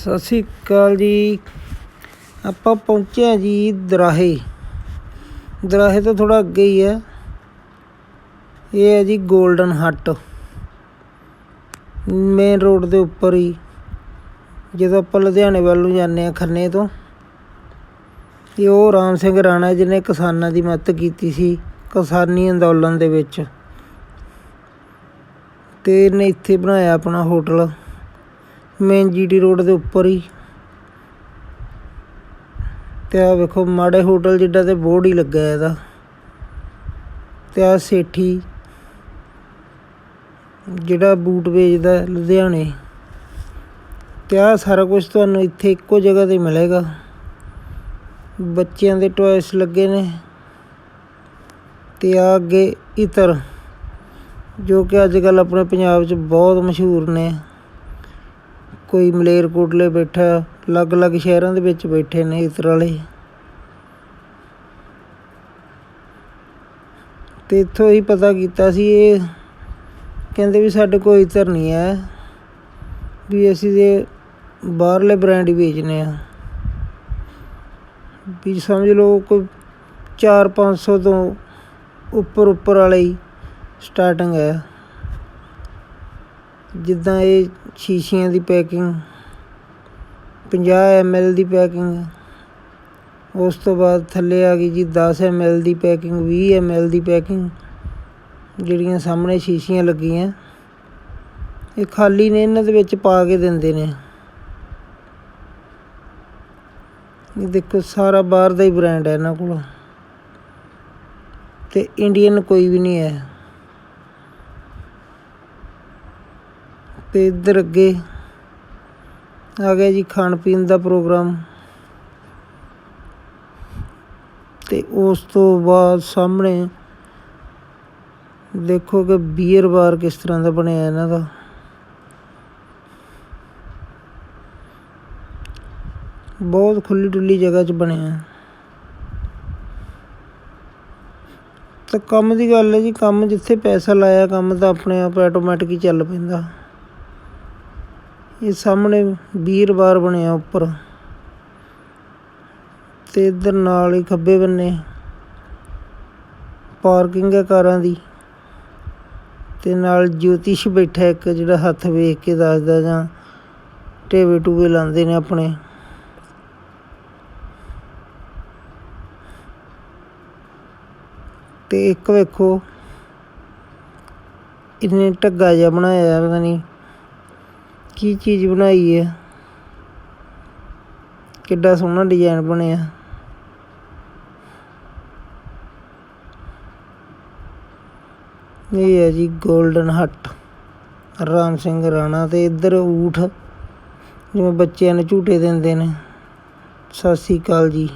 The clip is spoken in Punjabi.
ਸਤਿ ਸ਼੍ਰੀ ਅਕਾਲ ਜੀ। ਆਪਾਂ ਪਹੁੰਚੇ ਹਾਂ ਜੀ ਦਰਾਹੇ। ਦਰਾਹੇ ਤੋਂ ਥੋੜਾ ਅੱਗੇ ਹੀ ਹੈ। ਇਹ ਹੈ ਜੀ 골ਡਨ ਹੱਟ। ਮੇਨ ਰੋਡ ਦੇ ਉੱਪਰ ਹੀ। ਜਦੋਂ ਆਪਾਂ ਲੁਧਿਆਣੇ ਵੱਲ ਨੂੰ ਜਾਂਦੇ ਆ ਖੰਨੇ ਤੋਂ ਇਹ ਉਹ ਰਾਮ ਸਿੰਘ ਰਾਣਾ ਜਿਹਨੇ ਕਿਸਾਨਾਂ ਦੀ ਮਦਦ ਕੀਤੀ ਸੀ ਕਿਸਾਨੀ ਅੰਦੋਲਨ ਦੇ ਵਿੱਚ। ਤੇ ਇਹਨੇ ਇੱਥੇ ਬਣਾਇਆ ਆਪਣਾ ਹੋਟਲ। ਮੇਨ ਜੀਟੀ ਰੋਡ ਦੇ ਉੱਪਰ ਹੀ। ਤੇ ਆ ਵੇਖੋ, ਮਾੜੇ ਹੋਟਲ ਜਿੱਡਾ ਤੇ ਬੋਰਡ ਹੀ ਲੱਗਾ ਇਹਦਾ। ਤੇ ਆ ਸੇਠੀ, ਜਿਹੜਾ ਬੂਟ ਵੇਚਦਾ ਲੁਧਿਆਣੇ। ਤੇ ਆ ਸਾਰਾ ਕੁਝ ਤੁਹਾਨੂੰ ਇੱਥੇ ਇੱਕੋ ਜਗ੍ਹਾ ਤੇ ਮਿਲੇਗਾ। ਬੱਚਿਆਂ ਦੇ ਟੌਇਸ ਲੱਗੇ ਨੇ। ਤੇ ਆ ਅੱਗੇ ਇਤਰ ਜੋ ਕਿ ਅੱਜ ਕੱਲ ਆਪਣੇ ਪੰਜਾਬ 'ਚ ਬਹੁਤ ਮਸ਼ਹੂਰ ਨੇ। ਕੋਈ ਮਲੇਰਕੋਟਲੇ ਬੈਠਾ, ਅਲੱਗ-ਅਲੱਗ ਸ਼ਹਿਰਾਂ ਦੇ ਵਿੱਚ ਬੈਠੇ ਨੇ ਇਤਰ ਵਾਲੇ। ਤੇ ਇੱਥੋਂ ਹੀ ਪਤਾ ਕੀਤਾ ਸੀ ਇਹ, ਕਹਿੰਦੇ ਵੀ ਸਾਡੇ ਕੋਲ ਇਤਰ ਨਹੀਂ ਹੈ, ਵੀ ਅਸੀਂ ਦੇ ਬਾਹਰਲੇ ਬ੍ਰਾਂਡ ਹੀ ਵੇਚਨੇ ਆ। ਵੀ ਸਮਝ ਲਓ ਕੋਈ 4-500 ਤੋਂ ਉੱਪਰ ਉੱਪਰ ਵਾਲੇ ਹੀ ਸਟਾਰਟਿੰਗ ਹੈ। ਜਿੱਦਾਂ ਇਹ ਸ਼ੀਸ਼ੀਆਂ ਦੀ ਪੈਕਿੰਗ 50 ml ਦੀ ਪੈਕਿੰਗ, ਉਸ ਤੋਂ ਬਾਅਦ ਥੱਲੇ ਆ ਗਈ ਜੀ 10 ml ਦੀ ਪੈਕਿੰਗ 20 ml ਦੀ ਪੈਕਿੰਗ, ਜਿਹੜੀਆਂ ਸਾਹਮਣੇ ਸ਼ੀਸ਼ੀਆਂ ਲੱਗੀਆਂ। ਇਹ ਖਾਲੀ ਨੇ, ਇਹਨਾਂ ਦੇ ਵਿੱਚ ਪਾ ਕੇ ਦਿੰਦੇ ਨੇ। ਇਹ ਦੇਖੋ, ਸਾਰਾ ਬਾਹਰ ਦਾ ਹੀ ਬ੍ਰਾਂਡ ਹੈ ਇਹਨਾਂ ਕੋਲ। ਤੇ ਇੰਡੀਅਨ ਕੋਈ ਵੀ ਨਹੀਂ ਹੈ। ਤੇ ਇੱਧਰ ਅੱਗੇ ਆ ਗਿਆ ਜੀ ਖਾਣ ਪੀਣ ਦਾ ਪ੍ਰੋਗਰਾਮ। ਤੇ ਉਸ ਤੋਂ ਬਾਅਦ ਸਾਹਮਣੇ ਦੇਖੋ ਕਿ ਬੀਅਰ ਬਾਰ ਕਿਸ ਤਰ੍ਹਾਂ ਦਾ ਬਣਿਆ ਇਹਨਾਂ ਦਾ। ਬਹੁਤ ਖੁੱਲੀ ਡੁੱਲੀ ਜਗ੍ਹਾ 'ਚ ਬਣਿਆ। ਤਾਂ ਕੰਮ ਦੀ ਗੱਲ ਹੈ ਜੀ, ਕੰਮ ਜਿੱਥੇ ਪੈਸਾ ਲਾਇਆ, ਕੰਮ ਤਾਂ ਆਪਣੇ ਆਪ ਆਟੋਮੈਟਿਕ ਹੀ ਚੱਲ ਪੈਂਦਾ। ਇਹ ਸਾਹਮਣੇ ਵੀਰ ਬਾਰ ਬਣਿਆ ਉੱਪਰ। ਤੇ ਇਧਰ ਨਾਲ ਹੀ ਖੱਬੇ ਬੰਨੇ ਪਾਰਕਿੰਗ ਹੈ ਕਾਰਾਂ ਦੀ। ਤੇ ਨਾਲ ਜੋਤਿਸ਼ ਬੈਠਾ ਇੱਕ, ਜਿਹੜਾ ਹੱਥ ਵੇਖ ਕੇ ਦੱਸਦਾ ਜਾਂ ਟੇਵੇ ਟੂਵੇ ਲਾਉਂਦੇ ਨੇ ਆਪਣੇ। ਤੇ ਇੱਕ ਵੇਖੋ, ਇਹਨੇ ਢੱਗਾ ਜਿਹਾ ਬਣਾਇਆ, ਪਤਾ ਨਹੀਂ ਕੀ ਚੀਜ਼ ਬਣਾਈ ਹੈ ਕਿੱਡਾ ਸੋਹਣਾ ਡਿਜ਼ਾਈਨ ਬਣਿਆ। ਇਹ ਹੈ ਜੀ 골ਡਨ ਹੱਟ ਰਾਮ ਸਿੰਘ ਰਾਣਾ ਤੇ ਇੱਧਰ ਊਠ, ਜਿਵੇਂ ਬੱਚਿਆਂ ਨੂੰ ਝੂਟੇ ਦਿੰਦੇ ਨੇ। ਸਤਿ ਸ੍ਰੀ ਅਕਾਲ ਜੀ।